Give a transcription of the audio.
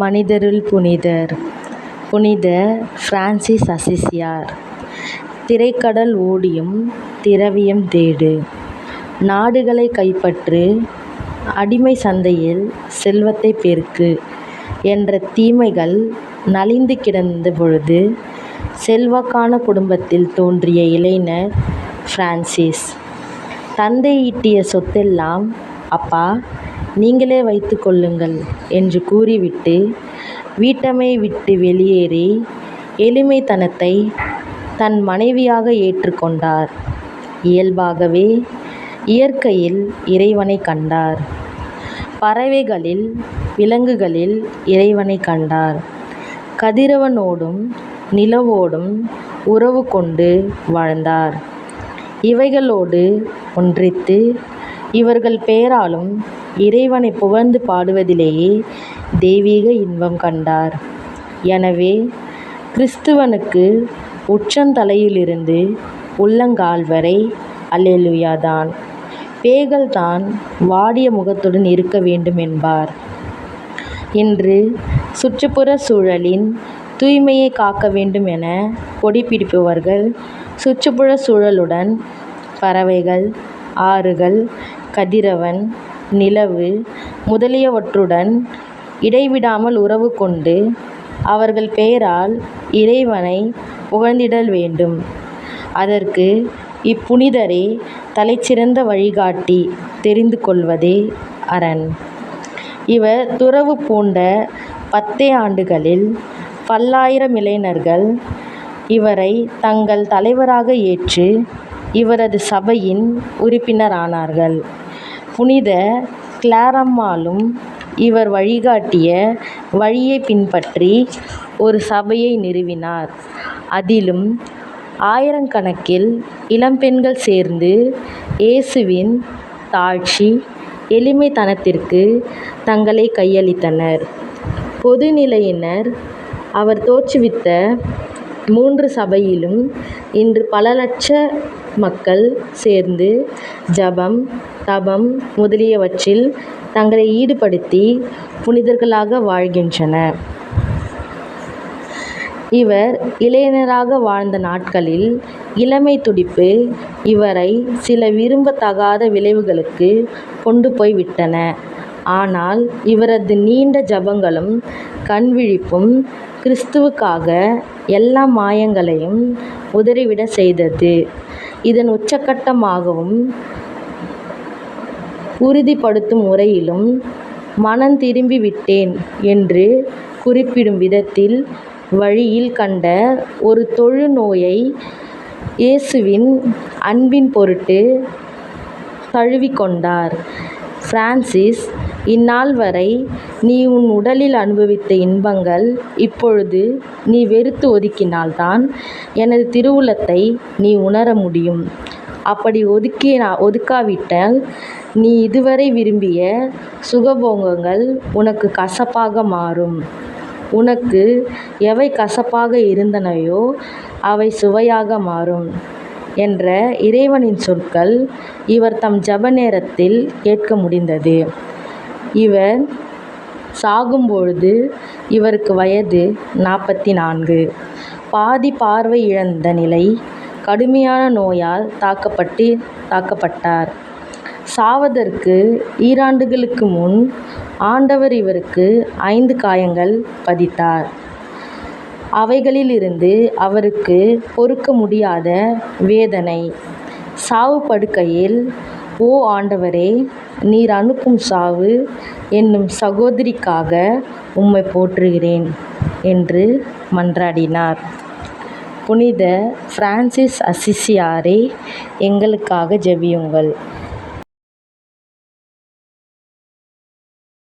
மனிதருள் புனிதர். புனித பிரான்சிஸ் அசிசியார். திரைக்கடல் ஓடியும் திரவியம் தேடு. நாடுகளை கைப்பற்று அடிமை சந்தையில் செல்வத்தை பெருக்கு என்ற தீமைகள் நலிந்து கிடந்த பொழுது செல்வாக்கான குடும்பத்தில் தோன்றிய இளைஞர் பிரான்சிஸ். தந்தை ஈட்டிய சொத்தெல்லாம் அப்பா நீங்களே வைத்து கொள்ளுங்கள் என்று கூறிவிட்டு வீட்டமை விட்டு வெளியேறி எளிமைத்தனத்தை தன் மனைவியாக ஏற்றுக்கொண்டார் இயல்பாகவே இயற்கையில் இறைவனை கண்டார். பறவைகளில் விலங்குகளில் இறைவனை கண்டார். கதிரவனோடும் நிலவோடும் உறவு கொண்டு வாழ்ந்தார். இவைகளோடு ஒன்றித்து இவர்கள் பெயராலும் இறைவனை புகழ்ந்து பாடுவதிலேயே தெய்வீக இன்பம் கண்டார். எனவே கிறிஸ்துவனுக்கு உச்சந்தலையிலிருந்து உள்ளங்கால் வரை அல்லேலூயா தான். வாடிய முகத்துடன் இருக்க வேண்டும் என்பார். இன்று சுற்றுப்புறச் சூழலின் தூய்மையை காக்க வேண்டும் என கொடி பிடிப்பவர்கள் சுற்றுப்புறச் சூழலுடன் பறவைகள் ஆறுகள் கதிரவன் நிலவு முதலியவற்றுடன் இடைவிடாமல் உறவு கொண்டு அவர்கள் பெயரால் இறைவனைப் புகழ்ந்திடல் வேண்டும். அதற்கு இப்புனிதரே தலைசிறந்த வழிகாட்டி தெரிந்து கொள்வதே அரண். இவர் துறவு பூண்ட பத்தே ஆண்டுகளில் பல்லாயிரம் இளைஞர்கள் இவரைத் தங்கள் தலைவராக ஏற்று இவரது சபையின் உறுப்பினரானார்கள். புனித கிளாரம்மாளும் இவர் வழிகாட்டிய வழியைப் பின்பற்றி ஒரு சபையை நிறுவினார். அதிலும் ஆயிரக்கணக்கில் இளம்பெண்கள் சேர்ந்து இயேசுவின் தாழ்ச்சி எளிமைத்தனத்திற்கு தங்களை கையளித்தனர். பொதுநிலையினர் அவர் தோற்றுவித்த மூன்று சபையிலும் இன்று பல லட்ச மக்கள் சேர்ந்து ஜபம் தபம் முதலியவற்றில் தங்களை ஈடுபடுத்தி புனிதர்களாக வாழ்கின்றனர். இவர் இளைஞராக வாழ்ந்த நாட்களில் இளமை துடிப்பு இவரை சில விரும்பத்தகாத விளைவுகளுக்கு கொண்டு போய் விட்டன. ஆனால் இவரது நீண்ட ஜபங்களும் கண்விழிப்பும் கிறிஸ்துவுக்காக எல்லா மாயங்களையும் உதறிவிடச் செய்தது. இதன் உச்சகட்டமாகவும் உறுதிப்படுத்தும் முறையிலும் மனம் திரும்பி விட்டேன் என்று குறிப்பிடும் விதத்தில் வழியில் கண்ட ஒரு தொழுநோயை இயேசுவின் அன்பின் பொருட்டு தழுவிக்கொண்டார் பிரான்சிஸ் இந்நாள் வரை நீ உன் உடலில் அனுபவித்த இன்பங்கள் இப்பொழுது நீ வெறுத்து ஒதுக்கினால் தான் எனது திருவுளத்தை நீ உணர முடியும். அப்படி ஒதுக்கி நான் ஒதுக்காவிட்டால் நீ இதுவரை விரும்பிய சுகபோகங்கள் உனக்கு கசப்பாக மாறும். உனக்கு எவை கசப்பாக இருந்தனவோ அவை சுவையாக மாறும் என்ற இறைவனின் சொற்கள் இவர் தம் ஜப நேரத்தில் கேட்க முடிந்தது. இவர் சாகும்பொழுது இவருக்கு வயது நாற்பத்தி நான்கு. பாதி பார்வை இழந்த நிலை. கடுமையான நோயால் தாக்கப்பட்டு தாக்கப்பட்டார். சாவதற்கு ஈராண்டுகளுக்கு முன் ஆண்டவர் இவருக்கு ஐந்து காயங்கள் பதித்தார். அவைகளிலிருந்து அவருக்கு பொறுக்க முடியாத வேதனை. சாவு படுக்கையில் ஓ ஆண்டவரே நீர் அனுப்பும் சாவு என்னும் சகோதரிக்காக உம்மை போற்றுகிறேன் என்று மன்றாடினார். புனித ஃப்ரான்சிஸ் அசிசியாரே எங்களுக்காக ஜெபியுங்கள்.